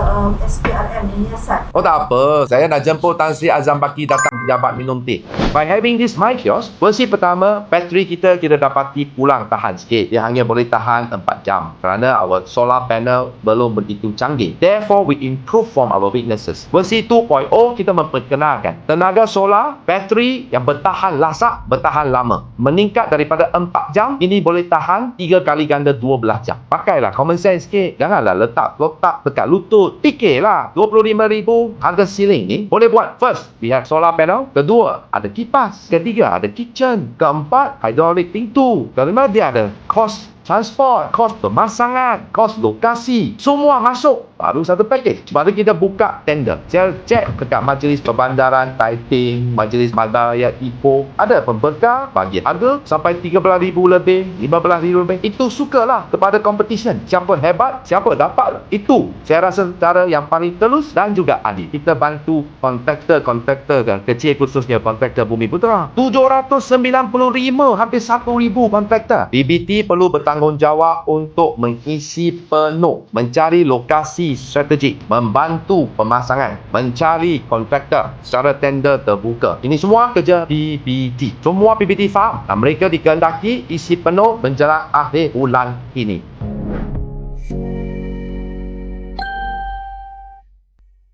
um, SPRM menyiasat. Oh tak apa, saya nak jemput Tan Sri Azam Baki datang jabat minum teh. By having this my kiosk, versi pertama, bateri kita kita dapati pulang tahan sikit. Dia hanya boleh tahan 4 jam kerana our solar panel belum begitu canggih. Therefore, we improve from our weaknesses. Versi 2.0 kita memperkenalkan tenaga solar, bateri yang bertahan lasak, bertahan lama. Meningkat daripada 4 jam, ini boleh tahan 3 kali ganda 12 jam. Pakailah common sense sikit. Janganlah letak letak dekat lutut. Fikirlah, 25,000 harga ceiling ni boleh buat. First, we have solar panel. Kedua, ada kipas. Ketiga, ada kitchen. Keempat, hydraulic pintu. Kelima, dia ada cost transport, kos pemasangan, kos lokasi, semua masuk. Baru satu package. Baru kita buka tender. Saya cek dekat majlis perbandaran, Taiping, majlis Malaya Ipoh. Ada pembekal bagi harga sampai 13,000 lebih, 15,000 lebih. Itu sukalah kepada competition. Siapa hebat, siapa dapat. Itu saya rasa cara yang paling telus dan juga adil. Kita bantu kontraktor-kontraktor kan, kecil khususnya kontraktor Bumi Putra. 795 hampir 1,000 kontraktor. BBT perlu bertanggungjawab untuk mengisi penuh, mencari lokasi strategik membantu pemasangan mencari kontraktor secara tender terbuka. Ini semua kerja PPT. Semua PPT faham dan mereka dikehendaki isi penuh menjelang akhir bulan ini.